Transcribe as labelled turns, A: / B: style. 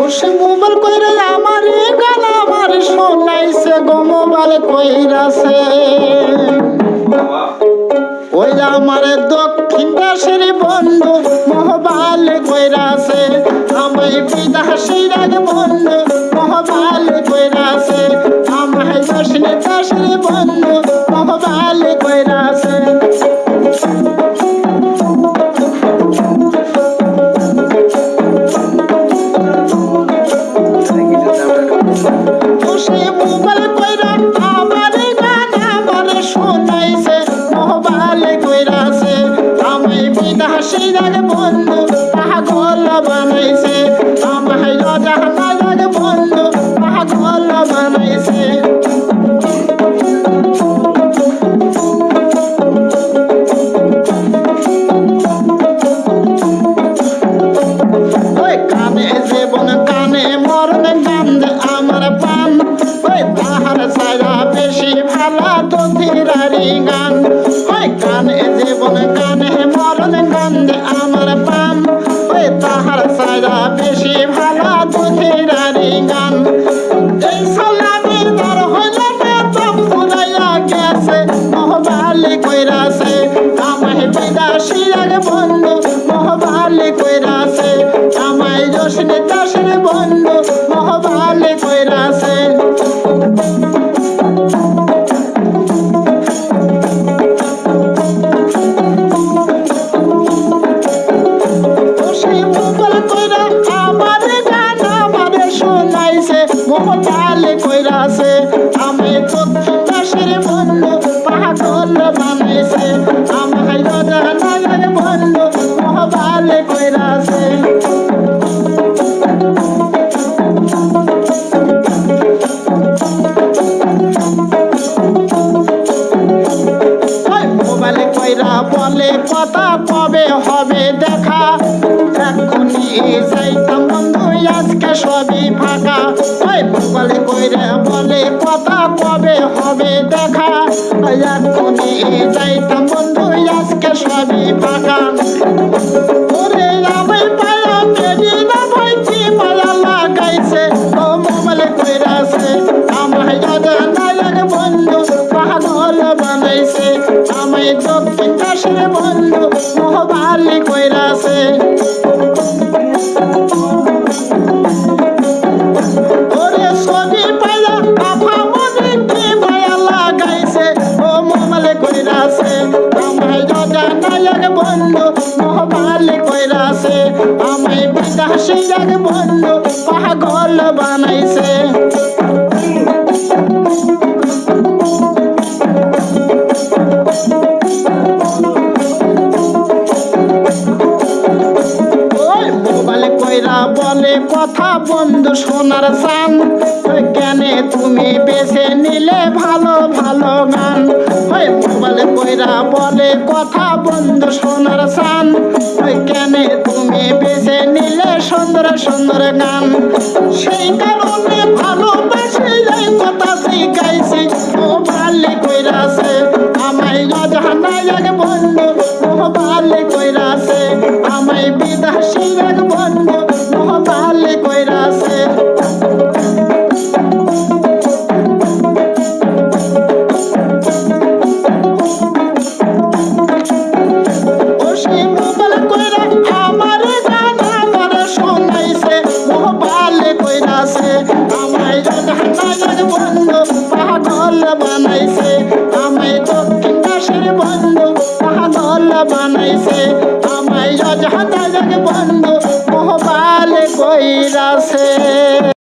A: বসে মোবাইল কইরে আমার গাল আমার শোনাইছে গো মোবাইল কইরাছে। ওই আমার দক্ষিণ দেশের বন্ধু মোবাইল কইরাছে। আমি বিদাসীর আগে বন্ধু মোবাইল কইরাছে। আগে বন্ধু পাগল বানাইছে। আমায় জাহানার বন্ধু পাগল বানাইছে। ওই কানে জীবন কানে মরণ ধীরারি গান। ওই কানে জীবন কানে মরণ কান্দে আমার পান ওই তাহার সারা বেশি কইরাছে আমি দক্ষিণ দাসের বন্ধু, পাগল বানাইছে আমায় রাজা নাগর বন্ধু, মোহবাল কইরাছে। মোবাইলে কইরা বলে, কথা কবে হবে দেখা? এখনই যাইতাম বন্ধু, আজকে সবই ফাঁকা। ওই মোবাইলে কইরা কথা কবে হবে দেখা? এখনই যাইতাম বন্ধু, আজকে সবই ফাঁকা। লাগাইছে, ও মোবাইলে আমায় দাদা নায়ক বানাইছে। আমায় দক্ষিণ দেশের বন্ধু নায়ক বন্ধু কইরাছে পাগল বানাইছে। বলে, কথা বন্ধু চান। ওই কেনে তুমি বেছে নিলে ভালো ভালো গান? ওই মোবাইল কইরা বলে কথা বন্ধু শোনার চান। ওই কেনে তুমি বেছে নিলে সুন্দর সুন্দর গান। সেই কারণে ভালোবাসে এই কথা শিখাইছি। মোবাইল কইরাছে, আমায় অজানায় এক বন্ধু। মোবাইল কইরাছে, আমায় বিদাসী এক বন্ধু। বানাইছে। আমায় অজানায়